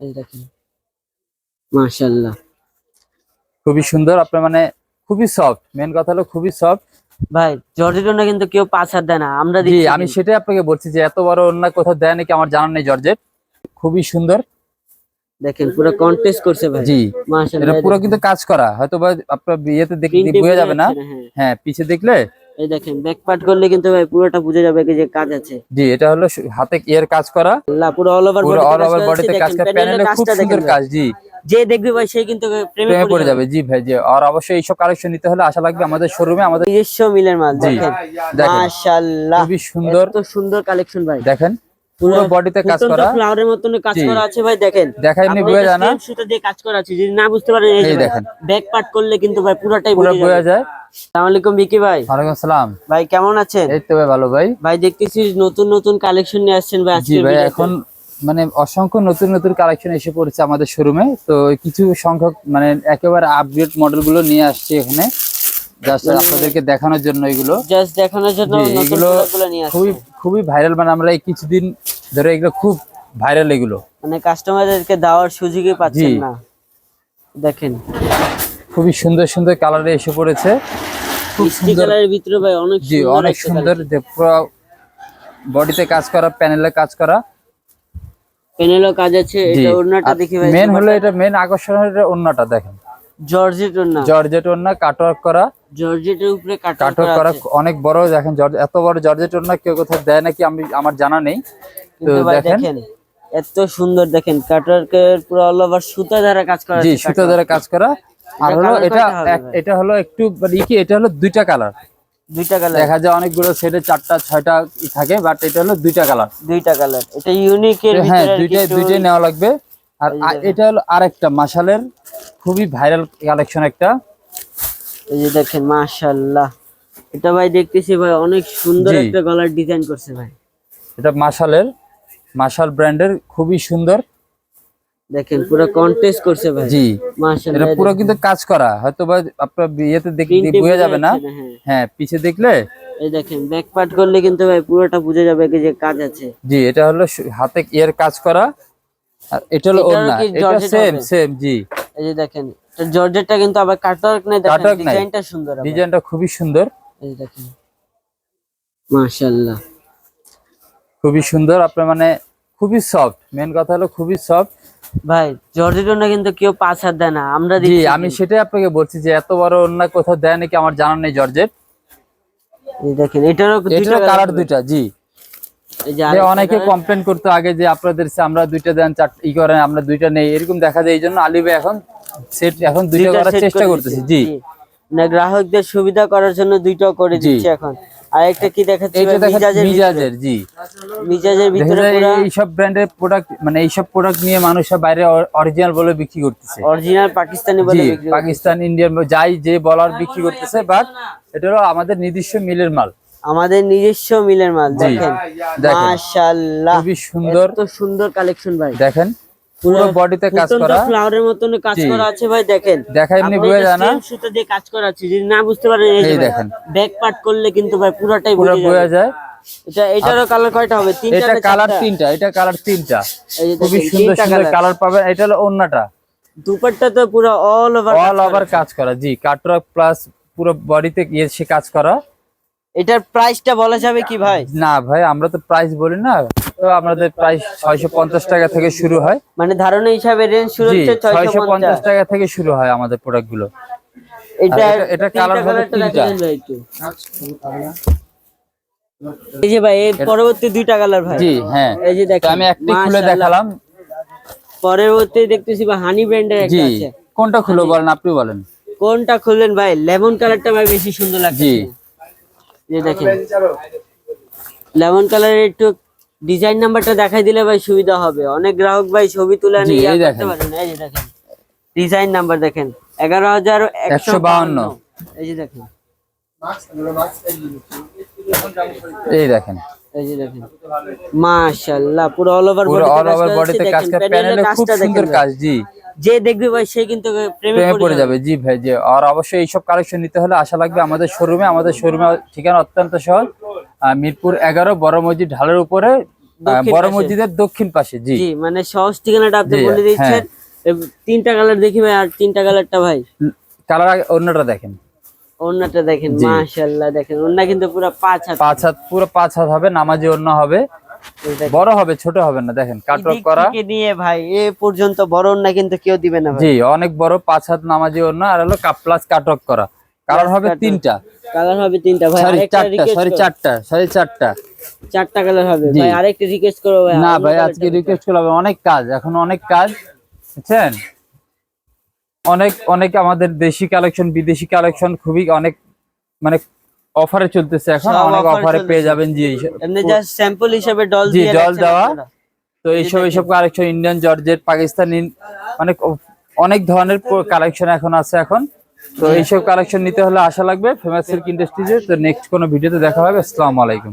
এই দেখেন মাশাআল্লাহ। খুবই সুন্দর আপনার মানে খুবই সফট মেন কথা হলো খুবই সফট ভাই জর্জেটটা কিন্তু কেউ পাঁচ হাত দেয় না আমরা দিচ্ছি। আমি সেটাই আপনাকে বলছি যে এত বড় অন্য কোথাও দেয় নাকি আমার জানা নেই জর্জেট খুবই সুন্দর। দেখেন পুরো কন্টেস্ট করছে ভাই। জি মাশাআল্লাহ এটা পুরো কিন্তু কাজ করা। হয়তো আপনার বিয়েতে Print-এ বোঝা যাবে না হ্যাঁ। হ্যাঁ পিছে দেখলে এই দেখেন ব্যাক পার্ট করলে কিন্তু ভাই পুরোটা বুঝে যাবে যে কাজ আছে। জি এটা হলো হাতে এর কাজ করা। না পুরো অল ওভার পুরো অল ওভার বডিতে কাজ করা প্যানেলে খুব সুন্দর কাজ জি। যে দেখবে ভাই সে কিন্তু প্রেমে পড়ে যাবে। জি ভাই জি। আর অবশ্যই এইসব কালেকশন নিতে হলে আশা লাগবে আমাদের শোরুমে আমাদের নিজস্ব মিলের মাল দেখেন। মাশাআল্লাহ খুবই সুন্দর। এত সুন্দর কালেকশন ভাই। দেখেন। পুরো বডিতে কাজ করা। ফ্লাওয়ারের মতন কাজ করা আছে ভাই দেখেন। দেখা এমনি আপনার বোঝা এটা যায় না সুতো দিয়ে কাজ করা আছে যদি না বুঝতে পারেন এই দেখেন। ব্যাক পার্ট করলে কিন্তু ভাই পুরোটাই পুরো বুঝে যায়। আসসালামু আলাইকুম বিকি ভাই। ওয়ালাইকুম আসসালাম। ভাই কেমন আছেন? এই তো ভাই ভালো ভাই। ভাই দেখতেছি নতুন নতুন কালেকশন নিয়ে আসছেন ভাই আজকে ভাই এখন মানে অসংখ্য নতুন নতুন কালেকশন এসে পড়েছে আমাদের শোরুমে তো কিছু সংখ্যক মানে একেবারে আপডেট মডেলগুলো নিয়ে আসছি এখানে। জাস্ট আপনাদেরকে দেখানোর জন্য এগুলো। জাস্ট দেখানোর জন্য এগুলো নিয়ে খুবই খুবই ভাইরাল মানে আমরা এই কিছুদিন ধরে এগুলো খুব ভাইরাল এগুলো। মানে কাস্টমারদেরকে দেওয়ার সুযোগই পাচ্ছেন না। দেখেন। খুবই সুন্দর সুন্দর কালারে এসে পড়েছে। খুব সুন্দর কালারের ভিতরে ভাই অনেক জি সুন্দর অনেক সুন্দর পুরো বডিতে কাজ করা প্যানেলে কাজ করা। প্যানেলও কাজ আছে এটা ওড়নাটা দেখি ভাই মেন হলো এটা মেন আকর্ষণ হলো এটা ওন্নাটা দেখেন। জর্জেট ওন্না কাটওয়ার্ক করা। জর্জেটের উপরে কাট কাটওয়ার্ক করা অনেক বড় দেখেন জর্জ এত বড় জর্জেট ওন্না কেউ কোথাও দেয় নাকি আমি আমার জানা নেই। তো দেখেন। এত সুন্দর দেখেন কাটওয়ার্কের পুরো অল ওভার সুতা দ্বারা কাজ করা জি সুতো দ্বারা কাজ করা। আর হলো এটা? এটা হলো একটু মানে কি এটা হলো দুইটা কালার দুইটা কালার দেখা যায় অনেকগুলো সেটে চারটা ছয়টা থাকে বাট এটা হলো দুইটা কালার দুইটা কালার এটা ইউনিক এর হ্যাঁ দুইটাই দুইটাই নেওয়া লাগবে। আর এটা হলো আরেকটা মাশালের খুবই ভাইরাল কালেকশন একটা। এই যে দেখেন মাশাআল্লাহ। এটা ভাই দেখতেছি ভাই অনেক সুন্দর একটা গলার ডিজাইন করছে ভাই। এটা মাশালের মাশাল ব্র্যান্ডের খুবই সুন্দর। দেখেন পুরো কন্টেস্ট করছে ভাই। জি। এটা পুরো কিন্তু কাজ করা হয়তো ভাই আপনার বিয়েতে দেখতে Print-এ যাবে না। হ্যাঁ হ্যাঁ। পিছে দেখলে এই দেখেন ব্যাক পার্ট করলে কিন্তু ভাই পুরোটা বুঝে যাবে কি যে কাজ আছে। জি এটা হলো হাতে এর কাজ করা। আর এটা হলো ওড়না। কি এটা সেম সেম জি। এই যে দেখেন জর্জেটটা কিন্তু আবার কাটওয়ার্ক নাই দেখেন ডিজাইনটা সুন্দর ডিজাইনটা খুবই সুন্দর। এই দেখেন। মাশাআল্লাহ। খুবই সুন্দর আপনার মানে খুবই সফট মেন কথা হলো খুবই সফট ভাই জর্জেটও না কিন্তু কেউ পাঁচ হাত দেয় না আমরা জি আমি সেটাই আপনাকে বলছি যে এত বড় অন্য কোথাও দেয় নাকি আমার জানা নেই জর্জেট। এই দেখেন এটারও colour কালার। দুইটা জি। অনেকে কমপ্লেন করতো আগে যে আপনাদের আমরা দুইটা দেন ই করেন আমরা দুইটা নেই এরকম দেখা যায় এই জন্য আলিবে এখন সেট এখন দুইটা করার চেষ্টা করে করতেছি জি। না গ্রাহকদের সুবিধা করার জন্য দুইটাও করে। দিচ্ছে এখন। আর একটা কি দেখাচ্ছে এইটা ভাই? দেখেন মিজাজের মিজাজের জি। ভিতরে- মিজাজের পুরো এইসব ব্র্যান্ডের প্রোডাক্ট মানে এইসব প্রোডাক্ট নিয়ে মানুষরা বাইরে অরিজিনাল বলে বিক্রি করতেছে। অরিজিনাল পাকিস্তানি বলে বিক্রি পাকিস্তান ইন্ডিয়ান যাই যে বলার বিক্রি করতেছে বাট এটা হলো আমাদের নিজস্ব মিলের মাল। আমাদের নিজস্ব মিলের মাল দেখেন। মাশাআল্লাহ খুবই সুন্দর। এত সুন্দর কালেকশন ভাই। দেখেন পুরো বডিতে কাজ করা। ফ্লাওয়ারের মতন কাজ করা আছে ভাই দেখেন। দেখা এমনি বোঝা যায় না সুতো দিয়ে কাজ করা আছে যদি না বুঝতে পারেন এই দেখেন। ব্যাক পার্ট করলে কিন্তু ভাই পুরোটাই পুরো বুঝে যায়। এটা এটারও কালার কয়টা হবে? তিনটা এটা কালার তিনটা এটা কালার তিনটা। খুবই সুন্দর সুন্দর কালার পাবেন। এটা হলো অন্যটা দুপাট্টা তো পুরো অল ওভার অল ওভার কাজ করা জি। কাটওয়ার্ক প্লাস পুরো বডিতে ইয়ে সে কাজ করা। এটার প্রাইসটা বলা যাবে কি ভাই? না ভাই আমরা তো প্রাইস বলি না। তো আমাদের প্রাইস ছয়শো পঞ্চাশ টাকা থেকে শুরু হয়। মানে ধারণা হিসাবে রেঞ্জ শুরু হচ্ছে ছয়শো পঞ্চাশ। টাকা থেকে শুরু হয় আমাদের প্রোডাক্টগুলো। এটা এটা- হবে তিনটা। এই যে ভাই এর পরবর্তী দুইটা কালার ভাই। জি হ্যাঁ। এই যে আমি একটি খুলে দেখালাম। পরবর্তী দেখতেছি ভাই হানি ব্র্যান্ডের একটা আছে। কোনটা খুলে বলেন আপনি বলেন। কোনটা খুললেন ভাই? লেমন কালারটা ভাই বেশি সুন্দর লাগছে যে দেখেন। লেমন কালারের একটু ডিজাইন নাম্বারটা দেখাই দিলে ভাই সুবিধা হবে। অনেক গ্রাহক ভাই ছবি তুলে নিয়ে পারেন। এই যে দেখেন। ডিজাইন নাম্বার দেখেন। এগারো হাজার একশো 152 এই যে দেখেন। এই দেখেন। এই যে দেখেন। মাশাআল্লাহ পুরো অল ওভার পুরো অল ওভার বডিতে কাজ করা প্যানেলে খুব সুন্দর কাজ জি। যে দেখবে ভাই সে কিন্তু প্রেমে পড়ে যাবে। জি ভাই জি। আর অবশ্যই এইসব কালেকশন নিতে হলে আশা লাগবে আমাদের শোরুমে আমাদের শোরুমে ঠিকানা অত্যন্ত সহজ। মিরপুর এগারো বড় মসজিদ ঢালের উপরে। বড় মসজিদের দক্ষিণ পাশে জি। মানে সহজ ঠিকানাটা আপনি বলে দিচ্ছেন। তিনটা কালার দেখি ভাই আর তিনটা কালারটা ভাই। কালার অন্যটা দেখেন। অন্যটা দেখেন। মাশাআল্লাহ দেখেন। অন্য কিন্তু পুরো পাঁচ হাত। পাঁচ হাত পুরো পাঁচ হাত হবে নামাজি অন্য হবে। বড় হবে ছোট হবে না দেখেন কাটক করা। নিয়ে ভাই এ পর্যন্ত বড় অন্য কিন্তু কেউ দিবে না জি অনেক বড় পাঁচ হাত নামাজি অন্য আর হলো কাপ প্লাস কাটক করা। কালার হবে তিনটা। কালার হবে তিনটা ভাই সরি চারটা সরি চারটা সরি চারটা। চারটা কালার হবে। ভাই আরেকটা রিকোয়েস্ট করো ভাই না ভাই আজকে। রিকোয়েস্ট করলাম অনেক কাজ এখন অনেক কাজ বুঝছেন? অনেক অনেক আমাদের দেশি কালেকশন বিদেশি কালেকশন খুবই অনেক মানে অফারে চলতেছে এখন অনেক অফারে পেয়ে যাবেন জি এমনি জাস্ট স্যাম্পল হিসেবে ডল দিয়ে রাখছেন দেওয়া। তো এইসব এইসব কালেকশন ইন্ডিয়ান জর্জেট পাকিস্তানি অনেক অনেক ধরনের কালেকশন এখন আছে এখন। তো এইসব কালেকশন নিতে হলে আশা লাগবে ফেমাস সিল্ক ইন্ডাস্ট্রিজে তো নেক্সট কোনো ভিডিওতে দেখা হবে। আসসালামু আলাইকুম।